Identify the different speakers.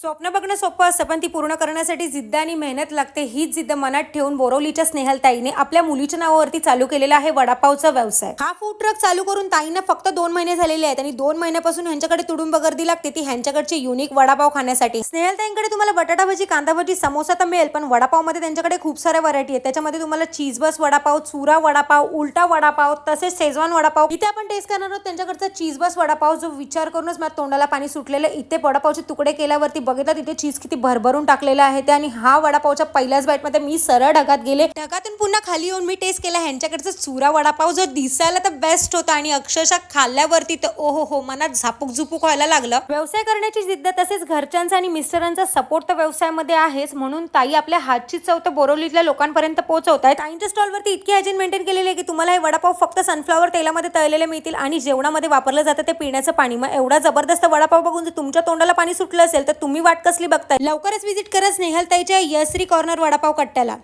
Speaker 1: स्वप्न बघणं सोपं असतं पण ती पूर्ण करण्यासाठी जिद्द आणि मेहनत लागते. हीच जिद्द मनात ठेवून बोरवलीच्या स्नेहलताईने आपल्या मुलीच्या नावावरती चालू केलेला आहे वडापावचा व्यवसाय. हा फूड ट्रक चालू करून ताईंना फक्त दोन महिने झालेले आहेत आणि दोन महिन्यापासून ह्यांच्याकडे तुडुंब गर्दी लागते. ती ह्यांच्याकडची युनिक वडापाव खाण्यासाठी. स्नेहलताईंकडे तुम्हाला बटाटा भजी कांदा भजी समोसा तर मिळेल पण वडापावमध्ये त्यांच्याकडे खूप साऱ्या व्हरायटी आहेत. त्याच्यामध्ये तुम्हाला चीज बस वडापाव चुरा वडापाव उलटा वडापाव तसेच शेजवान वडापाव. इथे आपण टेस्ट करणार आहोत त्यांच्याकडचा चीज बस वडापाव जो विचार करूनच माझ्या तोंडाला पाणी सुटलेलं इथे वडापावचे तुकडे केल्यावरती बघितलं तिथे चीज किती भरभरून टाकलेलं आहे ते आणि हा वडापावच्या पहिल्याच बाईटमध्ये मी सरळ ढगात गेले. ढगातून पुन्हा खाली येऊन मी टेस्ट केला. ह्यांच्याकडचा चुरा वडापाव जो दिसायला तर बेस्ट होता आणि अक्षरशः खाल्ल्यावरती तर ओहो हो मनात झापूक झुपूक व्हायला लागलं. व्यवसाय करण्याची जिद्द तसेच घरच्यांचा आणि मिस्टरांचा सपोर्ट तर व्यवसायामध्ये आहेच. म्हणून ताई आपल्या हातची चव तर बोरवलीतल्या लोकांपर्यंत पोहोचवत आहेत ताईंच्या स्टॉलवरती इतकी हायजीन मेंटेन केलेली आहे की तुम्हाला हे वडापाव फक्त सनफ्लॉवर तेलामध्ये तळलेले मिळतील आणि जेवणामध्ये वापरलं जातं ते पिण्याचं पाणी. मग एवढा जबरदस्त वडापाव बघून जर तुमच्या तोंडाला पाणी सुटलं असेल तर तुम्ही वाट कसली बघताय? लवकरच व्हिजिट करा स्नेहल ताईच्या यश्री कॉर्नर वडापाव कट्ट्याला.